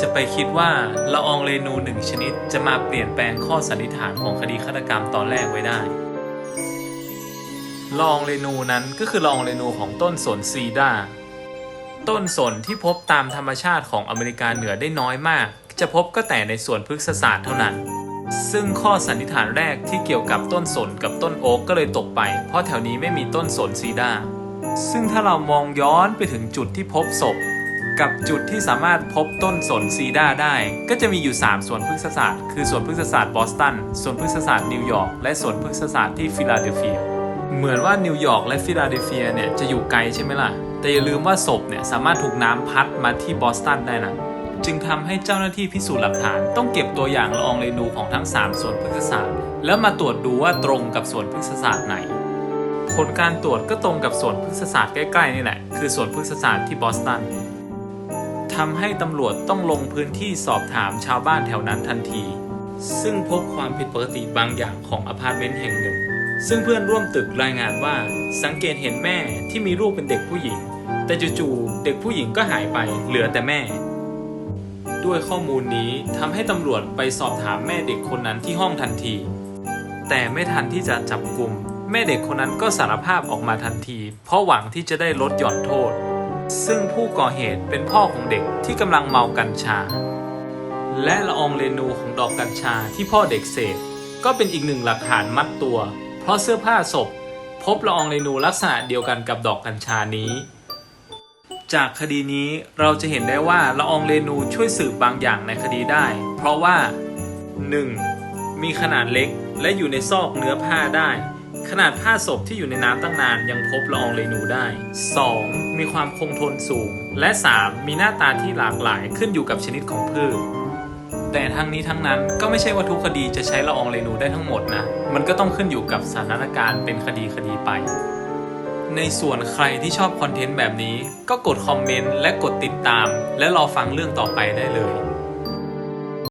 จะไปคิดว่าละอองเรนูหนึ่งชนิดจะมาเปลี่ยนแปลงข้อสันนิษฐานของคดีฆาตกรรมตอนแรกไว้ได้ละอองเรนูนั้นก็คือละอองเรนูของต้นสนซีดาต้นสนที่พบตามธรรมชาติของอเมริกาเหนือได้น้อยมาก จะพบก็แต่ในสวนพฤกษศาสตร์เท่านั้น ซึ่งข้อสันนิษฐานแรกที่เกี่ยวกับต้นสนกับต้นโอ๊กก็เลยตกไป เพราะแถวนี้ไม่มีต้นสนซีดาซึ่งถ้าเรามองย้อนไปถึงจุดที่พบศพ กับจุดที่สามารถพบต้นสนซีดาได้ ก็จะมีอยู่ 3สวนพฤกษศาสตร์ คือสวนพฤกษศาสตร์บอสตันสวนพฤกษศาสตร์นิวยอร์กและสวนพฤกษศาสตร์ที่ฟิลาเดลเฟีย เหมือนว่านิวยอร์กและฟิลาเดลเฟียเนี่ยจะอยู่ไกลใช่ไหมล่ะ แต่อย่าลืมว่าศพเนี่ยสามารถถูกน้ำพัดมาที่บอสตันได้นะจึงทำให้เจ้าหน้าที่พิสูจน์หลักฐาน ต้องเก็บตัวอย่างละอองเรนูของทั้ง 3ส่วนพฤกษศาสตร์ แล้วมาตรวจดูว่าตรงกับส่วนพฤกษศาสตร์ไหนผลการตรวจก็ตรงกับส่วนพฤกษศาสตร์ใกล้ๆนี่แหละ คือส่วนพฤกษศาสตร์ที่บอสตัน ทำให้ตำรวจต้องลงพื้นที่สอบถามชาวบ้านแถวนั้นทันที ซึ่งพบความผิดปกติบางอย่างของอพาร์ตเมนต์แห่งหนึ่ง ซึ่งเพื่อนร่วมตึกรายงานว่าสังเกตเห็นแม่ที่มีลูกเป็นเด็กผู้หญิง แต่จู่ๆเด็กผู้หญิงก็หายไปเหลือแต่แม่ ด้วยข้อมูลนี้ทำให้ตำรวจไปสอบถามแม่เด็กคนนั้นที่ห้องทันที แต่ไม่ทันที่จะจับกลุ่มแม่เด็กคนนั้นก็สารภาพออกมาทันที เพราะหวังที่จะได้ลดหย่อนโทษ ซึ่งผู้ก่อเหตุเป็นพ่อของเด็กที่กำลังเมากัญชา และละอองเรนูของดอกกัญชาที่พ่อเด็กเสพก็เป็นอีกหนึ่งหลักฐานมัดตัว เพราะเสื้อผ้าศพ พบละอองเรนูลักษณะเดียวกันกับดอกกัญชานี้ จากคดีนี้เราจะเห็นได้ว่าละอองเรนูช่วยสืบบางอย่างในคดีได้ เพราะว่า 1. มีขนาดเล็กและอยู่ในซอกเนื้อผ้าได้ ขนาดผ้าศพที่อยู่ในน้ำตั้งนานยังพบละอองเรนูได้ 2. มีความคงทนสูง และ 3. มีหน้าตาที่หลากหลายขึ้นอยู่กับชนิดของพืชแต่ทั้งนี้ทั้งนั้นก็ไม่ใช่ว่าทุกคดีจะใช้ละอองเรนูได้ทั้งหมดนะ มันก็ต้องขึ้นอยู่กับสถานการณ์เป็นคดีคดีไป ในส่วนใครที่ชอบคอนเทนต์แบบนี้ ก็กดคอมเมนต์และกดติดตาม และรอฟังเรื่องต่อไปได้เลย